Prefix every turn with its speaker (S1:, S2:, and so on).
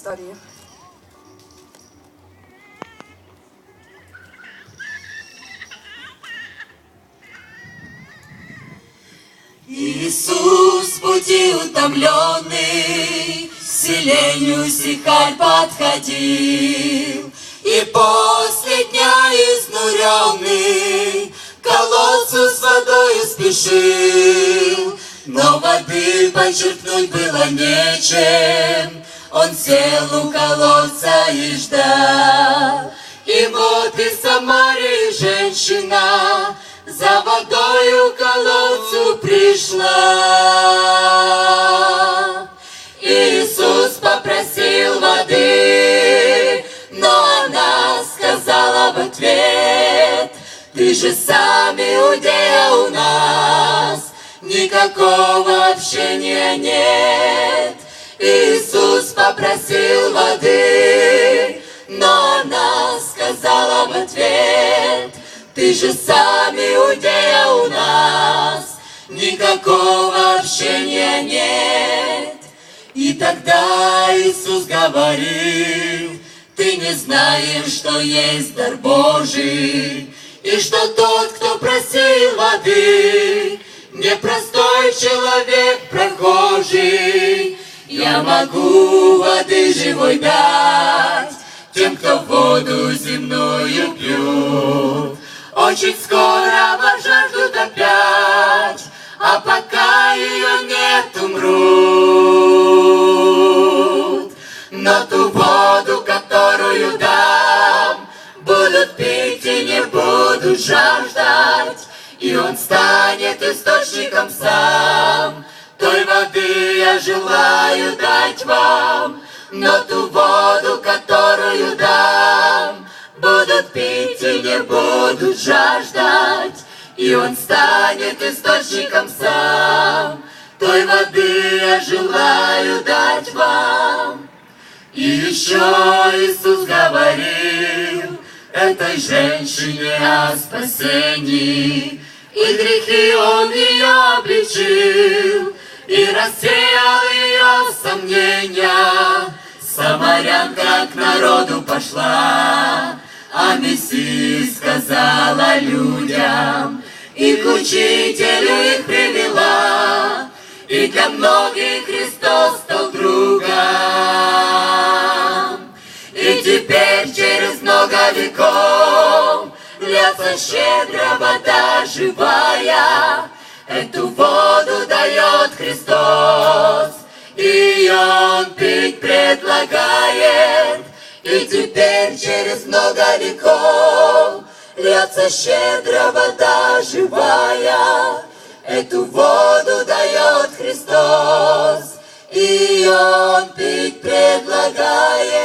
S1: історії.
S2: Иисус в пути утомленный, к селению Сихарь подходил, И после дня изнуренный к колодцу с водою спешил. Но воды почерпнуть было нечем, он сел у колодца и ждал. И вот из Самарии женщина за водою к колодцу пришла. Иисус попросил воды, но она сказала в ответ, Ты же сам иудея у нас, никакого общения нет. Иисус попросил воды, но она сказала в ответ, Ты же сам иудея у нас, никакого общения нет. И тогда Иисус говорил, Ты не знаешь, что есть дар Божий, И что тот, кто просил воды, Непростой человек прохожий, Я могу воды живой дать Тем, кто воду земную пьют. Очень скоро вас жаждут опять, А пока ее нет, умрут. Но ту воду, которую дам, Будут пить и не будут жаждать, И он станет источником сам. Желаю дать вам, Но ту воду, которую дам, Будут пить и не будут жаждать, И он станет источником сам. Той воды я желаю дать вам. И еще Иисус говорил этой женщине о спасении, И грехи Он ее обличил, И рассеял ее сомнения. Самарянка к народу пошла, А Мессия сказала людям, И к учителю их привела, И для многих Христос стал другом. И теперь через много веков Льется щедро вода живая, Эту воду дает Христос, И Он пить предлагает. И теперь через много веков Льется щедро вода живая, Эту воду дает Христос, И Он пить предлагает.